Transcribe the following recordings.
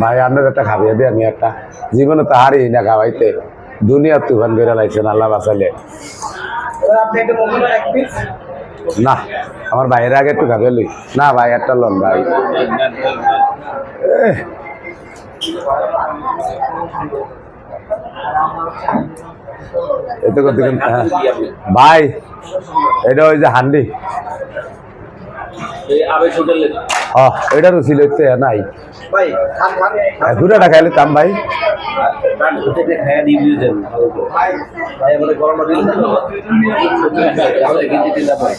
ভাই আপনার একটা খাবিয়ে দিয়ে আমি একটা। জীবনে তো হারি না খাওয়াইতে। দুনিয়ার তুফান করে লাইছেন আল্লাহ বাঁচালে না আমার ভাইয়ের আগে একটু খাবে না ভাই একটা লন ভাই। এতে করতে হ্যাঁ। ভাই এটা ওই যে হান্ডি। আবেশ হোটেলে ও এটা রুচি লইতে নাই। দুটা খাইলে কাম ভাই।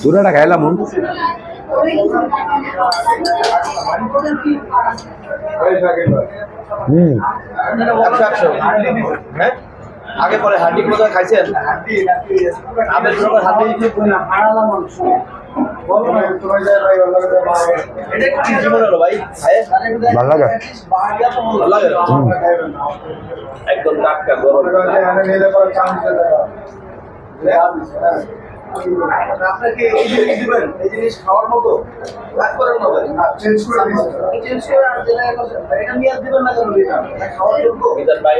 দুটা খাইলাম। হুম। হ্যাঁ? আগে পরে হাড্ডি কোথায় খাইছেন? হাড্ডি। ভালো লাগে? একদম টাটকা গরম। আপনাকে এই জিনিস দিবেন এই জিনিস খাওয়ার মতো? রাগ করার মতো? চেঞ্জ করে চেঞ্জ করে আর এটা নিয়ে দিবেন না কেন? এটা এটা খাওয়ার যোগ্য? ভাই